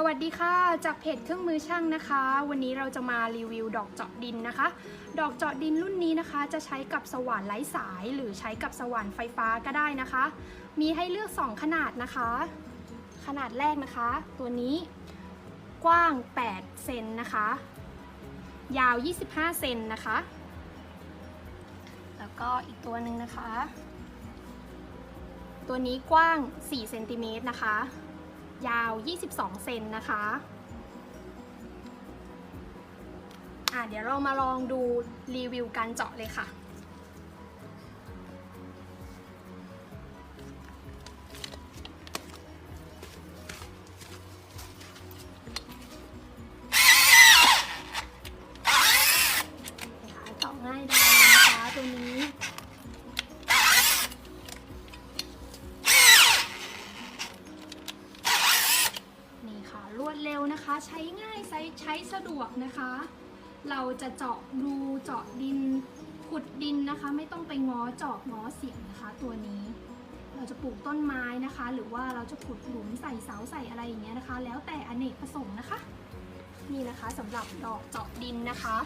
สวัสดีค่ะ จากเพจเครื่องมือช่างนะคะ วันนี้เราจะมารีวิวดอกเจาะดินนะคะ ดอกเจาะดินรุ่นนี้นะคะ จะใช้กับสว่านไร้สาย หรือใช้กับสว่านไฟฟ้าก็ได้นะคะ มีให้เลือก 2 ขนาดนะคะ ขนาดแรกนะคะ ตัวนี้กว้าง 8 เซนนะคะ ยาว 25 เซนนะคะ แล้วก็อีกตัวหนึ่งนะคะ ตัวนี้กว้าง 4 เซนติเมตรนะคะ ยาว 22 เซนนะคะอะเดี๋ยวเรามาลองดูรีวิวการเจาะเลยค่ะ เจาะง่ายด้เลยนะคะตัวนี้ รวดเร็วนะคะ ใช้ง่ายใช้ใช้สะดวกนะคะ เราจะเจาะรูเจาะดินขุดดินนะคะ ไม่ต้องไปง้อเจาะง้อเสียงนะคะ ตัวนี้ เราจะปลูกต้นไม้นะคะ หรือว่าเราจะขุดหลุมใส่เสาใส่อะไรอย่างเงี้ยนะคะ แล้วแต่อเนกประสงค์นะคะ นี่นะคะสำหรับดอกเจาะดินนะคะ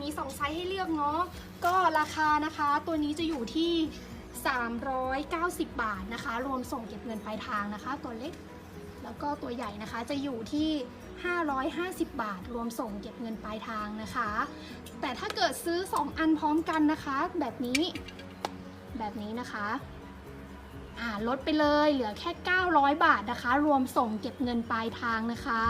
มีสองไซส์ให้เลือกเนาะก็ราคานะคะ ตัวนี้จะอยู่ที่ 390 บาทนะคะ รวมส่งเก็บเงินปลายทางนะคะ ตัวเล็ก แล้วก็ตัวใหญ่นะคะจะอยู่ที่ 550 บาท รวมส่งเก็บเงินปลายทางนะคะ แต่ถ้าเกิดซื้อ 2 อันพร้อมกันนะคะ แบบนี้ แบบนี้นะคะลดไปเลยเหลือแค่ 900 บาทนะคะ รวมส่งเก็บเงินปลายทางนะคะ